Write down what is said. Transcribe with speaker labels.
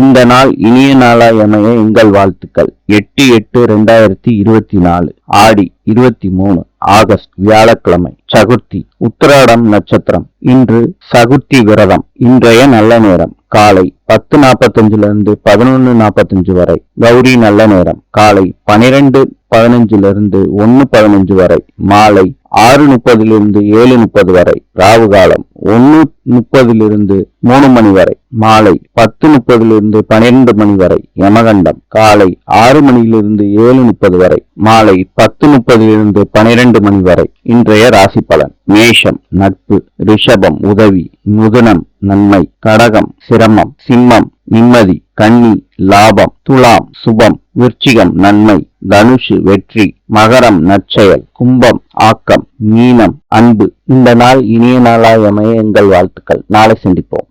Speaker 1: இந்த நாள் இனிய நாளாய் அமைய எங்கள் வாழ்த்துக்கள். எட்டு எட்டு ரெண்டாயிரத்தி இருபத்தி நாலு ஆடி இருபத்தி மூணு ஆகஸ்ட் வியாழக்கிழமை சகுர்த்தி உத்திராடம் நட்சத்திரம். இன்று சகுர்த்தி விரதம். இன்றைய நல்ல நேரம். காலை பத்து நாற்பத்தஞ்சுல இருந்து பதினொன்னு நாற்பத்தஞ்சு வரை. கௌரி நல்ல நேரம். காலை பனிரெண்டு பதினஞ்சுல இருந்து ஒன்னு பதினஞ்சு வரை. மாலை ஆறு முப்பதிலிருந்து ஏழு முப்பது வரை ராவு காலம் ஒன்னு முப்பதிலிருந்து மூணு மணி வரை மாலை பத்து முப்பதிலிருந்து பன்னிரண்டு மணி வரை யமகண்டம் காலை ஆறு மணியிலிருந்து ஏழு முப்பது வரை மாலை பத்து முப்பதிலிருந்து பனிரெண்டு மணி வரை இன்றைய ராசி பலன் மேஷம் நட்பு ரிஷபம் உதவி முதுனம் நன்மை கடகம் சிரமம் சிம்மம் நிம்மதி கன்னி லாபம் துலாம் சுபம் விருச்சிகம் நன்மை தனுஷு வெற்றி மகரம் நற்செயல் கும்பம் ஆக்கம் மீனம் அன்பு. இந்த நாள் இனிய நாளாய் அமைய எங்கள் வாழ்த்துக்கள். நாளை சந்திப்போம்.